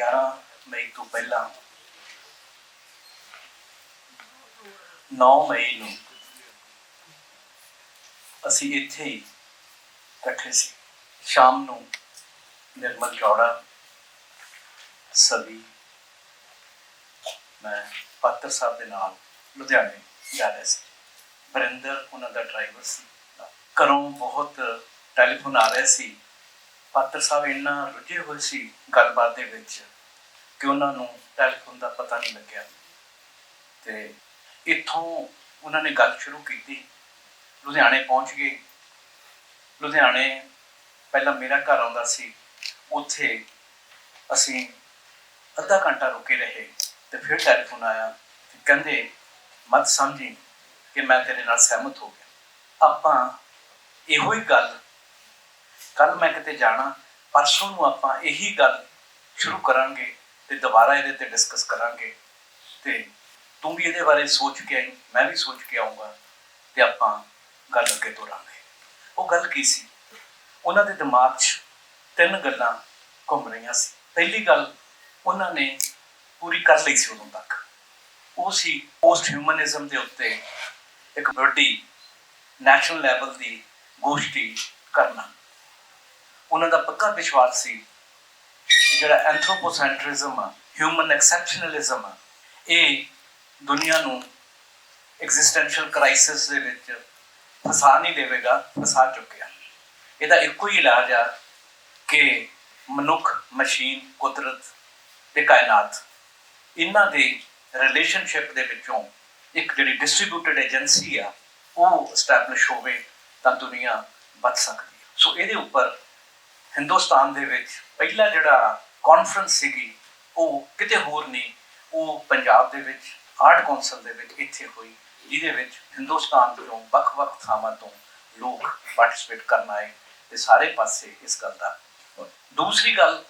11 ਮਈ ਤੋਂ ਪਹਿਲਾਂ। 9 ਮਈ ਨੂੰ ਅਸੀਂ ਇੱਥੇ ਹੀ ਇਕੱਠੇ ਸੀ। ਸ਼ਾਮ ਨੂੰ ਨਿਰਮਲ ਚੌੜਾ ਸਭੀ ਮੈਂ ਪਾਤਰ ਸਾਹਿਬ ਦੇ ਨਾਲ ਲੁਧਿਆਣੇ ਜਾ ਰਿਹਾ ਸੀ। ਵਰਿੰਦਰ, ਉਹਨਾਂ ਦਾ ਡਰਾਈਵਰ ਸੀ। ਘਰੋਂ ਬਹੁਤ ਟੈਲੀਫੋਨ ਆ ਰਿਹਾ ਸੀ। ਪਾਤਰ ਸਾਹਿਬ ਇੰਨਾ ਰੁੱਝੇ ਹੋਏ ਸੀ ਗੱਲਬਾਤ ਦੇ ਵਿੱਚ ਕਿ ਉਹਨਾਂ ਨੂੰ ਟੈਲੀਫੋਨ ਦਾ ਪਤਾ ਨਹੀਂ ਲੱਗਿਆ। ਤੇ ਇੱਥੋਂ ਉਹਨਾਂ ਨੇ ਗੱਲ ਸ਼ੁਰੂ ਕੀਤੀ। ਲੁਧਿਆਣੇ ਪਹੁੰਚ ਗਏ। ਲੁਧਿਆਣੇ ਪਹਿਲਾਂ ਮੇਰਾ ਘਰ ਆਉਂਦਾ ਸੀ। ਉੱਥੇ ਅਸੀਂ ਅੱਧਾ ਘੰਟਾ ਰੁਕੇ ਰਹੇ ਤੇ ਫਿਰ ਟੈਲੀਫੋਨ ਆਇਆ ਤੇ ਕਹਿੰਦੇ, ਮਤ ਸਮਝੀ ਕਿ ਮੈਂ ਤੇਰੇ ਨਾਲ ਸਹਿਮਤ ਹੋ ਗਿਆ। ਆਪਾਂ ਇਹੋ ਹੀ ਗੱਲ ਕੱਲ ਮੈਂ ਕਿਤੇ ਜਾਣਾ ਪਰਸੋਂ ਨੂੰ ਆਪਾਂ ਇਹੀ ਗੱਲ ਸ਼ੁਰੂ ਕਰਾਂਗੇ ਤੇ ਦੁਬਾਰਾ ਇਹਦੇ ਤੇ ਡਿਸਕਸ ਕਰਾਂਗੇ। ਤੇ ਤੂੰ ਵੀ ਇਹਦੇ ਬਾਰੇ ਸੋਚ ਕੇ ਆਈ ਮੈਂ ਵੀ ਸੋਚ ਕੇ ਆਉਂਗਾ ਤੇ ਆਪਾਂ ਗੱਲ ਅੱਗੇ ਤੋਰਾਂਗੇ। ਉਹ ਗੱਲ ਕੀ ਸੀ? ਉਹਨਾਂ ਦੇ ਦਿਮਾਗ 'ਚ ਤਿੰਨ ਗੱਲਾਂ ਘੁੰਮ ਰਹੀਆਂ ਸੀ। ਪਹਿਲੀ ਗੱਲ ਉਹਨਾਂ ਨੇ ਪੂਰੀ ਕਰ ਲਈ ਸੀ ਉਦੋਂ ਤੱਕ। ਉਹ ਸੀ ਪੋਸਟ ਹਿਊਮਨਿਜ਼ਮ ਦੇ ਉੱਤੇ ਇੱਕ ਵੱਡੀ ਨੈਸ਼ਨਲ ਲੈਵਲ ਦੀ ਗੋਸ਼ਟੀ ਕਰਨਾ। ਉਹਨਾਂ ਦਾ ਪੱਕਾ ਵਿਸ਼ਵਾਸ ਸੀ ਜਿਹੜਾ ਐਂਥਰੋਪੋਸੈਂਟਰਿਜ਼ਮ ਆ ਹਿਊਮਨ ਐਕਸੈਪਸ਼ਨਲਿਜ਼ਮ ਆ, ਇਹ ਦੁਨੀਆ ਨੂੰ ਐਗਜ਼ਿਸਟੈਂਸ਼ੀਅਲ ਕ੍ਰਾਈਸਿਸ ਦੇ ਵਿੱਚ ਫਸਾ ਨਹੀਂ ਦੇਵੇਗਾ, ਫਸਾ ਚੁੱਕਿਆ। ਇਹਦਾ ਇੱਕੋ ਹੀ ਇਲਾਜ ਆ ਕਿ ਮਨੁੱਖ, ਮਸ਼ੀਨ, ਕੁਦਰਤ ਤੇ ਕਾਇਨਾਤ, ਇਹਨਾਂ ਦੇ ਰਿਲੇਸ਼ਨਸ਼ਿਪ ਦੇ ਵਿੱਚੋਂ ਇੱਕ ਜਿਹੜੀ ਡਿਸਟ੍ਰੀਬਿਊਟਡ ਏਜੰਸੀ ਆ, ਉਹ ਸਟੈਬਲਿਸ਼ ਹੋਵੇ ਤਾਂ ਦੁਨੀਆ ਬਚ ਸਕਦੀ ਹੈ ਸੋ ਇਹਦੇ ਉੱਪਰ ਹਿੰਦੁਸਤਾਨ ਦੇ ਵਿੱਚ ਪਹਿਲਾ ਜਿਹੜਾ ਕਾਨਫਰੰਸ ਸੀਗੀ, ਉਹ ਕਿਤੇ ਹੋਰ ਨਹੀਂ, ਉਹ ਪੰਜਾਬ ਦੇ ਵਿੱਚ ਆਰਟ ਕੌਂਸਲ ਦੇ ਵਿੱਚ ਇੱਥੇ ਹੋਈ, ਜਿਹਦੇ ਵਿੱਚ ਹਿੰਦੁਸਤਾਨ ਤੋਂ ਵੱਖ-ਵੱਖ ਥਾਵਾਂ ਤੋਂ ਲੋਕ ਪਾਰਟਿਸਿਪੇਟ ਕਰਨ ਆਏ ਤੇ ਸਾਰੇ ਪਾਸੇ ਇਸ ਗੱਲ ਦਾ ਦੂਸਰੀ ਗੱਲ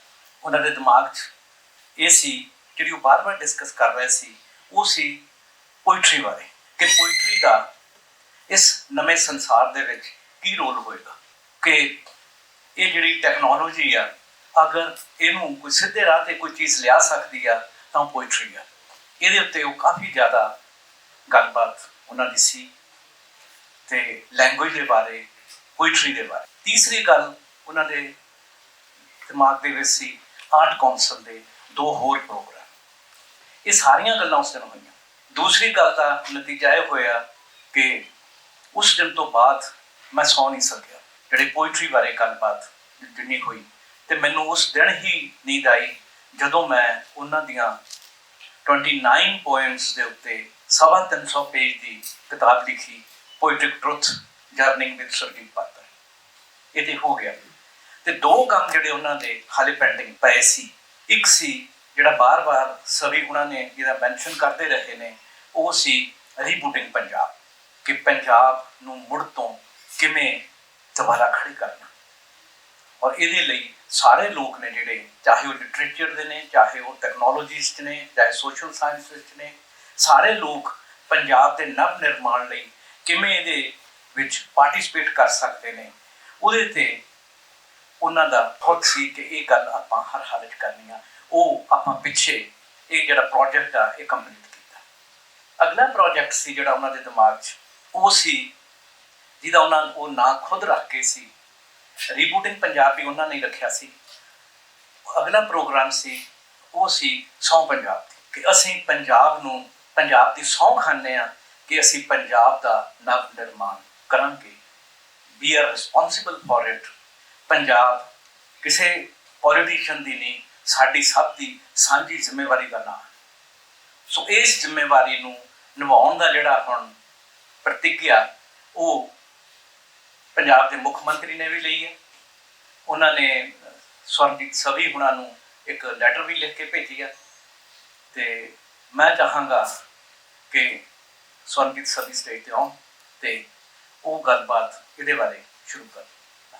ਉਹਨਾਂ ਦੇ ਦਿਮਾਗ 'ਚ, ਇਹ ਸੀ, ਜਿਹੜੀ ਉਹ ਬਾਰ-ਬਾਰ ਡਿਸਕਸ ਕਰ ਰਹੇ ਸੀ, ਉਹ ਸੀ ਪੋਇਟਰੀ ਬਾਰੇ, ਕਿ ਪੋਇਟਰੀ ਦਾ ਇਸ ਨਵੇਂ ਸੰਸਾਰ ਦੇ ਵਿੱਚ ਕੀ ਰੋਲ ਹੋਏਗਾ, ਕਿ ਇਹ ਜਿਹੜੀ ਟੈਕਨੋਲੋਜੀ ਆ, ਅਗਰ ਇਹਨੂੰ ਕੋਈ ਸਿੱਧੇ ਰਾਹ ਤੇ ਕੋਈ ਚੀਜ਼ ਲਿਆ ਸਕਦੀ ਆ, ਤਾਂ ਪੋਇਟਰੀ ਆ। ਇਹਦੇ ਉੱਤੇ ਉਹ ਕਾਫੀ ਜ਼ਿਆਦਾ ਗੱਲਬਾਤ ਉਹਨਾਂ ਦੀ ਸੀ ਤੇ ਲੈਂਗੁਏਜ ਦੇ ਬਾਰੇ ਪੋਇਟਰੀ ਦੇ ਬਾਰੇ। ਤੀਸਰੀ ਗੱਲ ਉਹਨਾਂ ਦੇ ਦਿਮਾਗ ਦੇ ਵਿੱਚ ਸੀ ਆਰਟ ਕੌਂਸਲ ਦੇ ਦੋ ਹੋਰ ਪ੍ਰੋਗਰਾਮ ਇਹ ਸਾਰੀਆਂ ਗੱਲਾਂ ਉਸ ਦਿਨ ਹੋਈਆਂ। ਦੂਸਰੀ ਗੱਲ ਦਾ ਨਤੀਜਾ ਇਹ ਹੋਇਆ ਕਿ ਉਸ ਦਿਨ ਤੋਂ ਬਾਅਦ ਮੈਂ ਸੌ ਨਹੀਂ ਸਕਿਆ। ਜਿਹੜੇ ਪੋਇਟਰੀ ਬਾਰੇ ਗੱਲਬਾਤ ਜਿੰਨੀ ਹੋਈ, ਤੇ ਮੈਨੂੰ ਉਸ ਦਿਨ ਹੀ ਨੀਂਦ ਆਈ ਜਦੋਂ ਮੈਂ ਉਹਨਾਂ ਦੀਆਂ 29 ਪੋਇਮਸ ਦੇ ਉੱਤੇ ਸਵਾ ਤਿੰਨ ਸੌ ਪੇਜ ਦੀ ਕਿਤਾਬ ਲਿਖੀ poetic truth journeying with Sardeep Patar ਇਹ ਤੇ ਹੋ ਗਿਆ। ਤੇ ਦੋ ਕੰਮ ਜਿਹੜੇ ਉਹਨਾਂ ਦੇ ਹਾਲੇ ਪੈਂਡਿੰਗ ਪਏ ਸੀ। ਇੱਕ ਸੀ ਜਿਹੜਾ ਬਾਰ-ਬਾਰ ਸਭੀ ਉਹਨਾਂ ਨੇ ਜਿਹੜਾ ਮੈਂਸ਼ਨ ਕਰਦੇ ਰਹੇ ਨੇ, ਉਹ ਸੀ ਰੀਬੂਟਿੰਗ ਪੰਜਾਬ, ਕਿ ਪੰਜਾਬ ਨੂੰ ਮੁੜ ਤੋਂ ਕਿਵੇਂ ਦੁਬਾਰਾ ਖੜੀ ਕਰਨਾ। ਔਰ ਇਹਦੇ ਲਈ ਸਾਰੇ ਲੋਕ ਨੇ ਜਿਹੜੇ, ਚਾਹੇ ਉਹ ਲਿਟਰੇਚਰ ਦੇ ਨੇ, ਚਾਹੇ ਉਹ ਟੈਕਨੋਲੋਜੀਸਟ ਨੇ, ਚਾਹੇ ਸੋਸ਼ਲ ਸਾਇੰਸ ਨੇ, ਸਾਰੇ ਲੋਕ ਪੰਜਾਬ ਦੇ ਨਵ ਨਿਰਮਾਣ ਲਈ ਕਿਵੇਂ ਇਹਦੇ ਵਿੱਚ ਪਾਰਟਿਸਿਪੇਟ ਕਰ ਸਕਦੇ ਨੇ, ਉਹਦੇ ਤੇ ਉਹਨਾਂ ਦਾ ਬਹੁਤ ਸੀ ਕਿ ਇਹ ਗੱਲ ਆਪਾਂ ਹਰ ਹਾਲਤ ਕਰਨੀ ਆ। ਉਹ ਆਪਾਂ ਪਿੱਛੇ ਇਹ ਜਿਹੜਾ ਪ੍ਰੋਜੈਕਟ ਆ, ਇਹ ਕੰਪਲੀਟ ਕੀਤਾ। ਅਗਲਾ ਪ੍ਰੋਜੈਕਟ ਸੀ ਜਿਹੜਾ ਉਹਨਾਂ ਦੇ ਦਿਮਾਗ 'ਚ, ਉਹ ਸੀ ਜਿਹਦਾ ਉਹਨਾਂ ਉਹ ਨਾਂ ਖੁਦ ਰੱਖ ਕੇ ਸੀ। ਰੀਬੂਟਿੰਗ ਪੰਜਾਬ ਵੀ ਉਹਨਾਂ ਨੇ ਰੱਖਿਆ ਸੀ। ਅਗਲਾ ਪ੍ਰੋਗਰਾਮ ਸੀ, ਉਹ ਸੀ ਸੌ ਪੰਜਾਬ ਦੀ। ਕਿ ਅਸੀਂ ਪੰਜਾਬ ਨੂੰ, ਪੰਜਾਬ ਦੀ ਸੌ ਖਾਂਦੇ ਆ ਕਿ ਅਸੀਂ ਪੰਜਾਬ ਦਾ ਨਵ ਨਿਰਮਾਣ ਕਰਾਂਗੇ। We are responsible for it Punjab ਕਿਸੇ ਪੋਲੀਟੀਸ਼ੀਅਨ ਦੀ ਨਹੀਂ, ਸਾਡੀ ਸਭ ਦੀ ਸਾਂਝੀ ਜ਼ਿੰਮੇਵਾਰੀ ਦਾ ਨਾਮ ਹੈ ਸੋ ਇਸ ਜ਼ਿੰਮੇਵਾਰੀ ਨੂੰ ਨਿਭਾਉਣ ਦਾ ਜਿਹੜਾ ਹੁਣ ਪ੍ਰਤੀਗਿਆ ਉਹ ਪੰਜਾਬ ਦੇ ਮੁੱਖ ਮੰਤਰੀ ਨੇ ਵੀ ਲਈ ਹੈ। ਉਹਨਾਂ ਨੇ ਸਵਰਜੀਤ ਸਵੀ ਹੁਣਾਂ ਨੂੰ ਇੱਕ ਲੈਟਰ ਵੀ ਲਿਖ ਕੇ ਭੇਜੀ ਹੈ। ਤੇ ਮੈਂ ਚਾਹਾਂਗਾ ਕਿ ਸਵਰਜੀਤ ਸਵੀ ਸਟੇਜ ਤੇ ਆਉਣ ਤੇ ਉਹ ਗੱਲਬਾਤ ਇਹਦੇ ਬਾਰੇ ਸ਼ੁਰੂ ਕਰਨ।